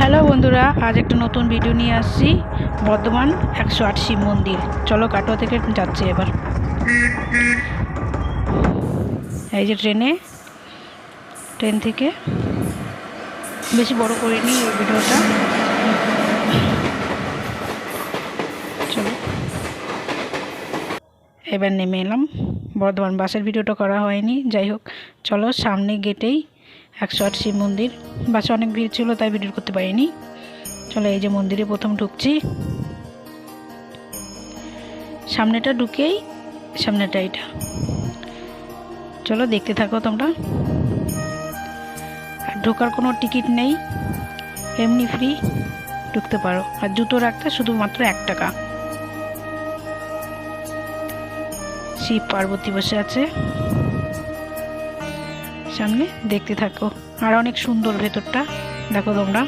Hello বন্ধুরা, আজ একটা নতুন ভিডিও নিয়ে আসছি, বর্ধমান একশো আট মন্দির। চলো কাটোয়া থেকে যাচ্ছি এবার। এই যে ট্রেনে, ট্রেন থেকে। বেশি বড় করিনি এই ভিডিওটা চলো। এবার নেমে এলাম। বর্ধমান বাসের ভিডিওটা করা হয়নি। যাই হোক, চলো সামনে গেটেই একশো আট শিব মন্দির। বাসে অনেক ভিড় ছিল, তাই ভিডিও করতে পারিনি। চলো এই যে মন্দিরে প্রথম ঢুকছি। সামনেটা ঢুকেই, সামনেটা এটা চলো দেখতে থাকো তোমরা। আর ঢোকার কোনো টিকিট নেই। এমনি ফ্রি, ঢুকতে পারো। আর জুতো রাখতে শুধুমাত্র এক টাকা। শিব পার্বতী বসে আছে। সামনে দেখতে থাকো। আর অনেক সুন্দর ভেতরটা। দেখো তোমরা।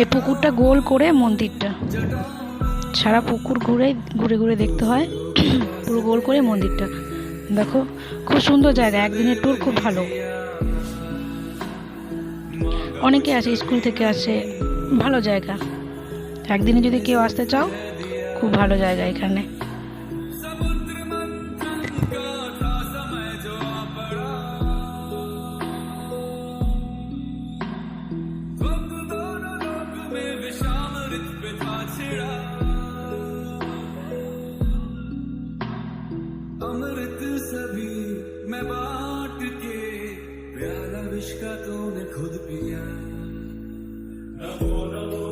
এই পুকুরটা গোল করে মন্দিরটা। সারা পুকুর ঘুরে ঘুরে ঘুরে দেখতে হয়। পুরো গোল করে মন্দিরটা। দেখো, খুব সুন্দর জায়গা, একদিনের ট্যুর খুব ভালো। অনেকে আসে স্কুল থেকে আসে, ভালো জায়গা। একদিনে যদি কেউ আসতে চাও, খুব ভালো জায়গা এখানে। अमृत सभी मैं बाट के प्यारा विश्व का तूने खुद पिया। नमो नमो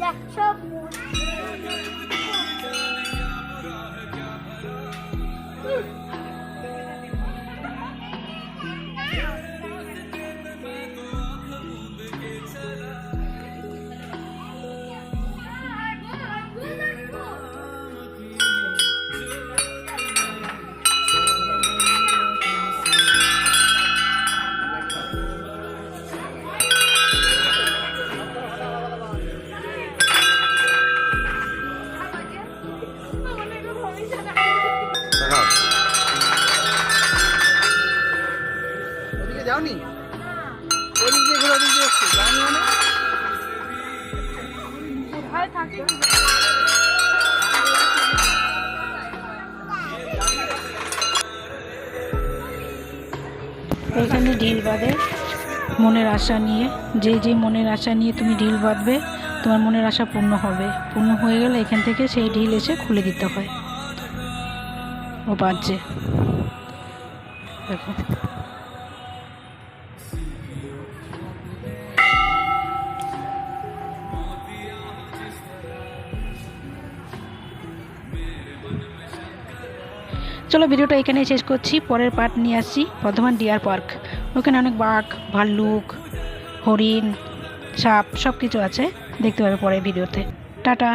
อย说ก ওদিকে যাওনি? ওদিক দিয়ে ঘুরে ওদিক দিয়ে এসছো যাওনি মানে? কোথায় থাকে। এখানে ঢিল বাঁধে মনের আশা নিয়ে। যে যে মনের আশা নিয়ে তুমি ঢিল বাঁধবে তোমার মনের আশা পূর্ণ হবে। পূর্ণ হয়ে গেলে এখান থেকে সেই ঢিল এসে খুলে দিতে হয়। ও বাজছে। দেখো। চলো ভিডিওটা এখানেই শেষ করছি, পরের পার্ট নিয়ে আসছি, বর্ধমান ডিয়ার পার্ক ওখানে অনেক বাঘ, ভাল্লুক, হরিণ, সাপ সব কিছু আছে, দেখতে পাবে পরের ভিডিওতে। টাটা।